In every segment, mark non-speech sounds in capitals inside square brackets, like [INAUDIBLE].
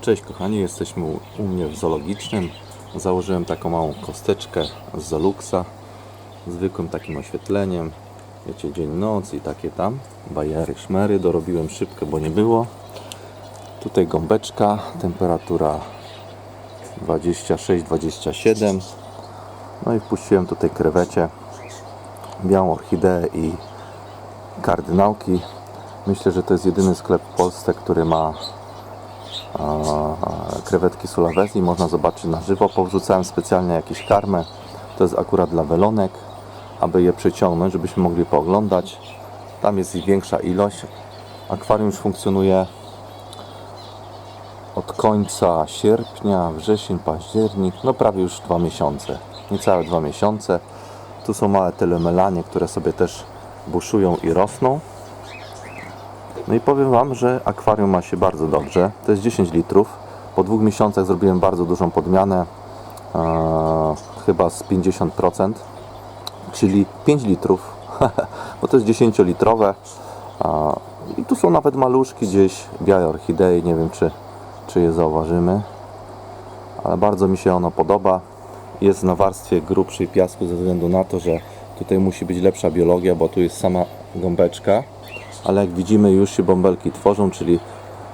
Cześć kochani, jesteśmy u, mnie w zoologicznym. Założyłem taką małą kosteczkę z Zoluxa, zwykłym takim oświetleniem. Wiecie, dzień, noc i takie tam. Bajery, szmery, dorobiłem szybkę, bo nie było. Tutaj gąbeczka, temperatura 26-27. No i wpuściłem tutaj krewecie, białą orchideę i kardynałki. Myślę, że to jest jedyny sklep w Polsce, który ma krewetki sulawesi można zobaczyć na żywo. Powrzucałem specjalnie jakieś karmę. To jest akurat dla welonek, aby je przyciągnąć, żebyśmy mogli pooglądać. Tam jest ich większa ilość. Akwarium już funkcjonuje od końca sierpnia, wrzesień, październik, no prawie już dwa miesiące. Niecałe dwa miesiące. Tu są małe telemelanie, które sobie też buszują i rosną. No i powiem Wam, że akwarium ma się bardzo dobrze. To jest 10 litrów. Po dwóch miesiącach zrobiłem bardzo dużą podmianę, e, chyba z 50%, czyli 5 litrów, [LAUGHS] bo to jest 10-litrowe. E, I tu są nawet maluszki gdzieś, białe orchidei, nie wiem czy, czy je zauważymy, ale bardzo mi się ono podoba. Jest na warstwie grubszej piasku ze względu na to, że tutaj musi być lepsza biologia, bo tu jest sama gąbeczka ale jak widzimy już się bąbelki tworzą, czyli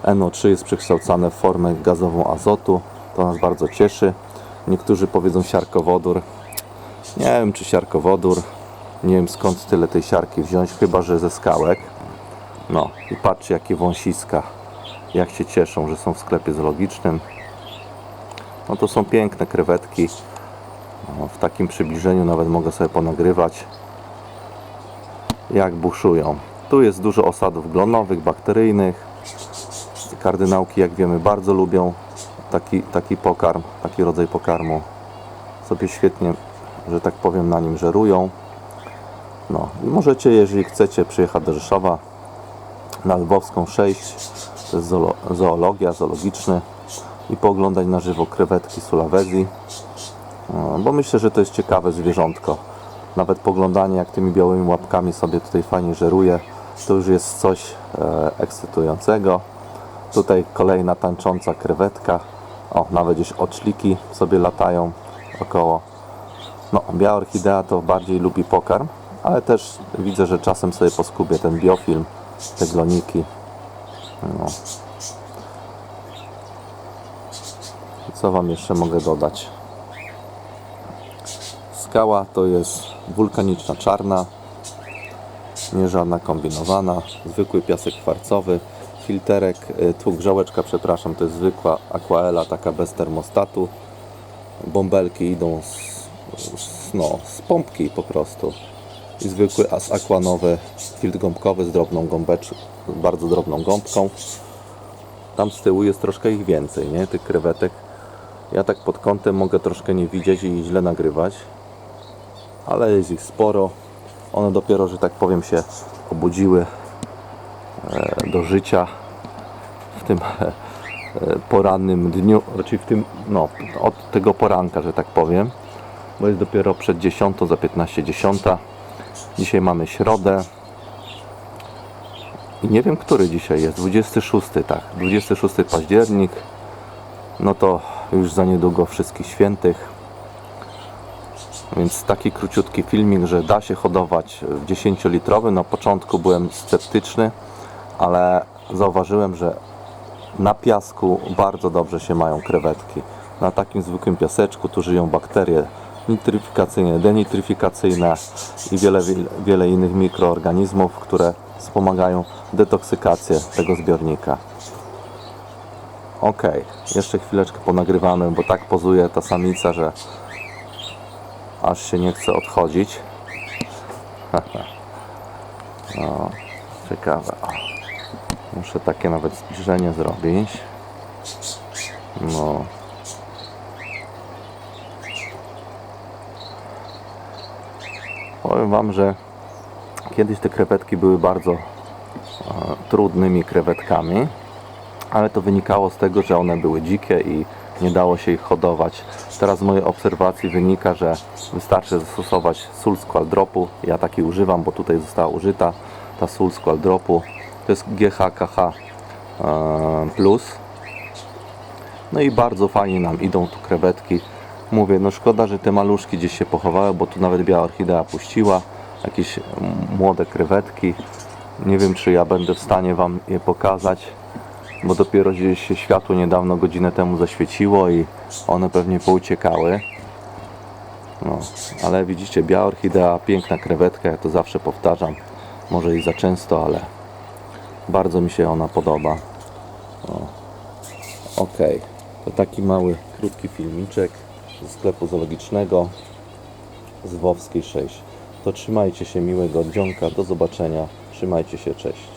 NO3 jest przekształcane w formę gazową azotu. To nas bardzo cieszy. Niektórzy powiedzą siarkowodór. Nie wiem czy siarkowodór. Nie wiem skąd tyle tej siarki wziąć, chyba że ze skałek. No i patrzcie jakie wąsiska. Jak się cieszą, że są w sklepie zoologicznym. No to są piękne krewetki. No, w takim przybliżeniu nawet mogę sobie ponagrywać jak buszują. Tu jest dużo osadów glonowych, bakteryjnych. Kardynałki, jak wiemy, bardzo lubią taki, taki pokarm, taki rodzaj pokarmu. Sobie świetnie, że tak powiem, na nim żerują. No i możecie, jeżeli chcecie, przyjechać do Rzeszowa na Lwowską 6. To jest zoolo- zoologia, zoologiczny i pooglądać na żywo krewetki sulawesi. No, bo myślę, że to jest ciekawe zwierzątko. Nawet poglądanie, jak tymi białymi łapkami sobie tutaj fajnie żeruje, to już jest coś e, ekscytującego. Tutaj kolejna tańcząca krewetka. O, nawet gdzieś oczliki sobie latają około. No, biała orchidea to bardziej lubi pokarm, ale też widzę, że czasem sobie poskubie ten biofilm, te gloniki. No. Co Wam jeszcze mogę dodać? Skała to jest wulkaniczna czarna, nie żadna kombinowana, zwykły piasek kwarcowy, filterek, y, tu grzałeczka, przepraszam, to jest zwykła aquaela, taka bez termostatu. Bąbelki idą z, z, no, z pompki po prostu. I zwykły as aquanowy, filtr gąbkowy z drobną gąbeczką, bardzo drobną gąbką. Tam z tyłu jest troszkę ich więcej, nie? Tych krewetek. Ja tak pod kątem mogę troszkę nie widzieć i źle nagrywać, ale jest ich sporo. One dopiero, że tak powiem, się obudziły e, do życia w tym e, porannym dniu, raczej w tym, no, od tego poranka, że tak powiem, bo jest dopiero przed 10, za 15, 10. Dzisiaj mamy środę. I nie wiem, który dzisiaj jest. 26, tak. 26 październik. No to już za niedługo wszystkich świętych. Więc taki króciutki filmik, że da się hodować w 10-litrowy. Na początku byłem sceptyczny, ale zauważyłem, że na piasku bardzo dobrze się mają krewetki. Na takim zwykłym piaseczku tu żyją bakterie nitryfikacyjne, denitryfikacyjne i wiele, wiele innych mikroorganizmów, które wspomagają detoksykację tego zbiornika. Ok, jeszcze chwileczkę ponagrywamy, bo tak pozuje ta samica, że aż się nie chce odchodzić. [LAUGHS] o, ciekawe. Muszę takie nawet zbliżenie zrobić. No. Powiem Wam, że kiedyś te krewetki były bardzo e, trudnymi krewetkami, ale to wynikało z tego, że one były dzikie i nie dało się ich hodować. Teraz z mojej obserwacji wynika, że wystarczy zastosować sól squaldropu. Ja taki używam, bo tutaj została użyta ta sól squaldropu. To jest GHKH e, plus. No i bardzo fajnie nam idą tu krewetki. Mówię, no szkoda, że te maluszki gdzieś się pochowały, bo tu nawet biała orchidea puściła. Jakieś młode krewetki. Nie wiem, czy ja będę w stanie Wam je pokazać, bo dopiero się światło niedawno, godzinę temu zaświeciło i one pewnie pouciekały. No, ale widzicie, biała orchidea, piękna krewetka, ja to zawsze powtarzam. Może i za często, ale bardzo mi się ona podoba. Ok, to taki mały, krótki filmiczek ze sklepu zoologicznego z Wowskiej 6. To trzymajcie się miłego dzionka, do zobaczenia, trzymajcie się, cześć.